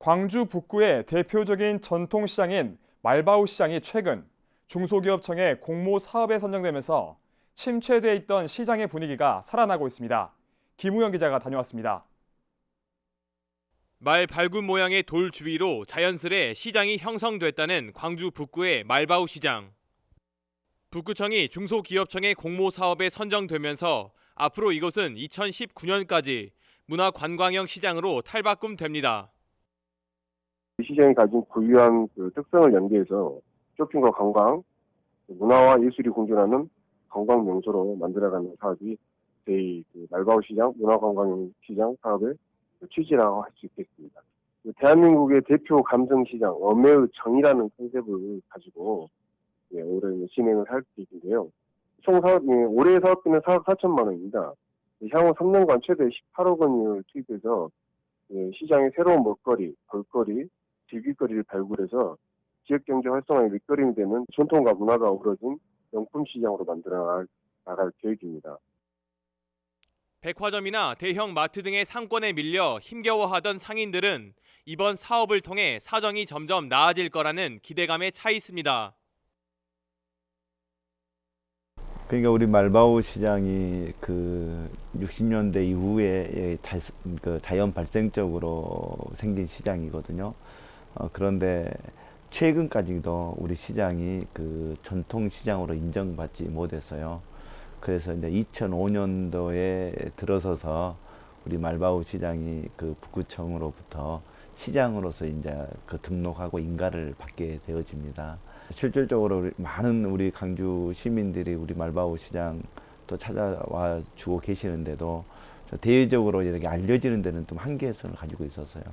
광주 북구의 대표적인 전통시장인 말바우 시장이 최근 중소기업청의 공모 사업에 선정되면서 침체돼 있던 시장의 분위기가 살아나고 있습니다. 김우영 기자가 다녀왔습니다. 말 발굽 모양의 돌 주위로 자연스레 시장이 형성됐다는 광주 북구의 말바우 시장. 북구청이 중소기업청의 공모 사업에 선정되면서 앞으로 이곳은 2019년까지 문화관광형 시장으로 탈바꿈됩니다. 시장이 가진 고유한 그 특성을 연계해서 쇼핑과 관광, 문화와 예술이 공존하는 관광 명소로 만들어가는 사업이 저희 그 말바우 시장, 문화관광 시장 사업의 취지라고 할 수 있겠습니다. 대한민국의 대표 감성 시장, 엄매의 정이라는 컨셉을 가지고 예, 올해 진행을 할 계획인데요. 총 사업, 예, 올해 사업비는 4억 4천만 원입니다. 향후 3년간 최대 18억 원을 투입해서 예, 시장의 새로운 먹거리, 볼거리, 즐길거리를 발굴해서 지역 경제 활성화의 밑거름이 되는 전통과 문화가 어우러진 명품 시장으로 만들어 나갈, 나갈 계획입니다. 백화점이나 대형 마트 등의 상권에 밀려 힘겨워하던 상인들은 이번 사업을 통해 사정이 점점 나아질 거라는 기대감에 차 있습니다. 그러니까 우리 말바우 시장이 그 60년대 이후에 자, 그 자연 발생적으로 생긴 시장이거든요. 어, 그런데 최근까지도 우리 시장이 그 전통 시장으로 인정받지 못했어요. 그래서 이제 2005년도에 들어서서 우리 말바우 시장이 그 북구청으로부터 시장으로서 이제 그 등록하고 인가를 받게 되어집니다. 실질적으로 우리 많은 우리 강주 시민들이 우리 말바우 시장 또 찾아와 주고 계시는데도 저 대외적으로 이렇게 알려지는 데는 좀 한계성을 가지고 있어서요.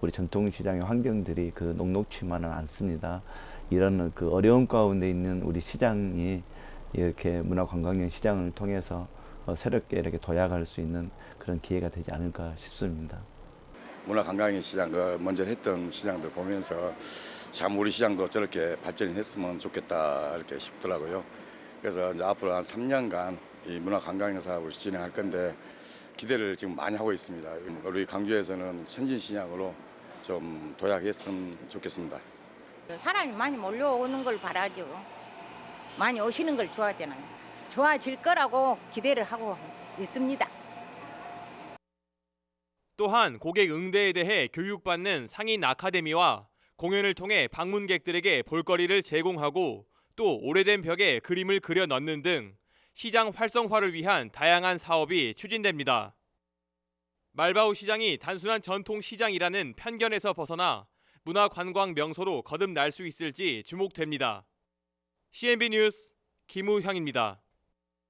우리 전통시장의 환경들이 그 녹록치만은 않습니다. 이런 그 어려운 가운데 있는 우리 시장이 이렇게 문화관광형 시장을 통해서 어, 새롭게 이렇게 도약할 수 있는 그런 기회가 되지 않을까 싶습니다. 문화관광의 시장, 그 먼저 했던 시장들 보면서 참 우리 시장도 저렇게 발전이 했으면 좋겠다 이렇게 싶더라고요. 그래서 이제 앞으로 한 3년간 이 문화관광형 사업을 진행할 건데 기대를 지금 많이 하고 있습니다. 우리 강주에서는 선진 시장으로 좀 도약했으면 좋겠습니다. 사람이 많이 몰려오는 걸 바라죠. 많이 오시는 걸 좋아하잖아요. 좋아질 거라고 기대를 하고 있습니다. 또한 고객 응대에 대해 교육받는 상인 아카데미와 공연을 통해 방문객들에게 볼거리를 제공하고 또 오래된 벽에 그림을 그려 넣는 등 시장 활성화를 위한 다양한 사업이 추진됩니다. 말바우 시장이 단순한 전통 시장이라는 편견에서 벗어나 문화 관광 명소로 거듭날 수 있을지 주목됩니다. CNB 뉴스 김우형입니다.